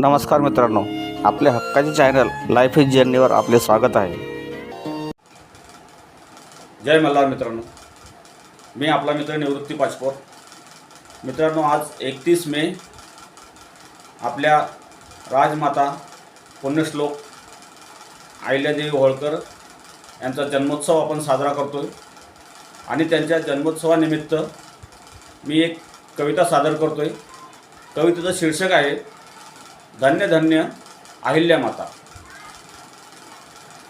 नमस्कार मित्रांनो आपल्या हक्काचे चॅनल लाईफ इज जर्नीवर आपले स्वागत आहे. जय मल्हार मित्रांनो. मी आपला मित्र निवृत्ती पाचपोर. मित्रांनो आज एकतीस मे आपल्या राजमाता पुण्यश्लोक अहिल्यादेवी होळकर यांचा जन्मोत्सव आपण साजरा करतो आहे आणि त्यांच्या जन्मोत्सवानिमित्त मी एक कविता सादर करतो आहे कवितेचं शीर्षक आहे धन्य धन्य अहिल्या माता.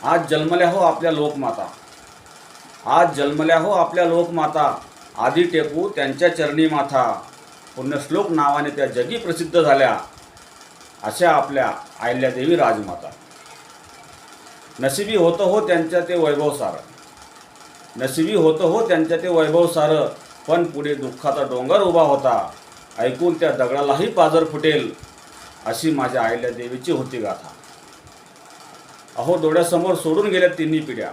आज जन्मल्या हो आपल्या लोकमाता आज जन्मल्या हो आपल्या लोकमाता आधी टेकू त्यांच्या चरणी माथा. पुण्यश्लोक नावाने त्या जगी प्रसिद्ध झाल्या. अशा आपल्या अहिल्यादेवी राजमाता. नशिबी होतं हो त्यांच्या ते वैभव सारं. नशिबी होतं हो त्यांच्या ते वैभव सारं. पण पुढे दुःखाचा डोंगर उभा होता. ऐकून त्या दगडालाही पाजर फुटेल. अशी माझ्या आईल्या देवीची होती गाथा. अहो डोळ्यासमोर सोडून गेल्या तिन्ही पिढ्या.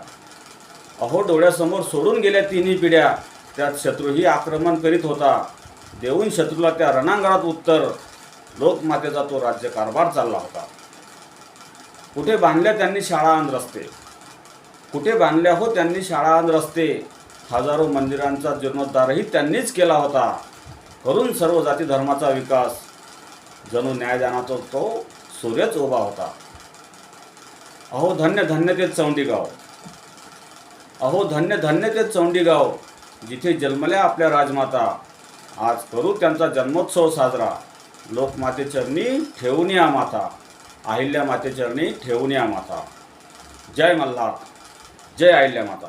अहो डोळ्यासमोर सोडून गेल्या तिन्ही पिढ्या. त्यात शत्रूही आक्रमण करीत होता. देऊन शत्रूला त्या रणांगणात उत्तर. लोकमातेचा तो राज्यकारभार चालला होता. कुठे बांधल्या त्यांनी शाळा आणि रस्ते? कुठे बांधल्या हो त्यांनी शाळा आणि रस्ते? हजारो मंदिरांचा जीर्णोद्धारही त्यांनीच केला होता. करून सर्व जाती धर्माचा विकास. जणू न्यायदानाचा तो सूर्यच उभा होता. अहो धन्य धन्य ते चौंडीगाव. अहो धन्य धन्य ते चौंडीगाव जिथे जन्मल्या आपल्या राजमाता. आज करू त्यांचा जन्मोत्सव साजरा. लोकमाते चरणी ठेवून या माता. अहिल्या माते चरणी ठेवून या माता. जय मल्हार. जय अहिल्या माता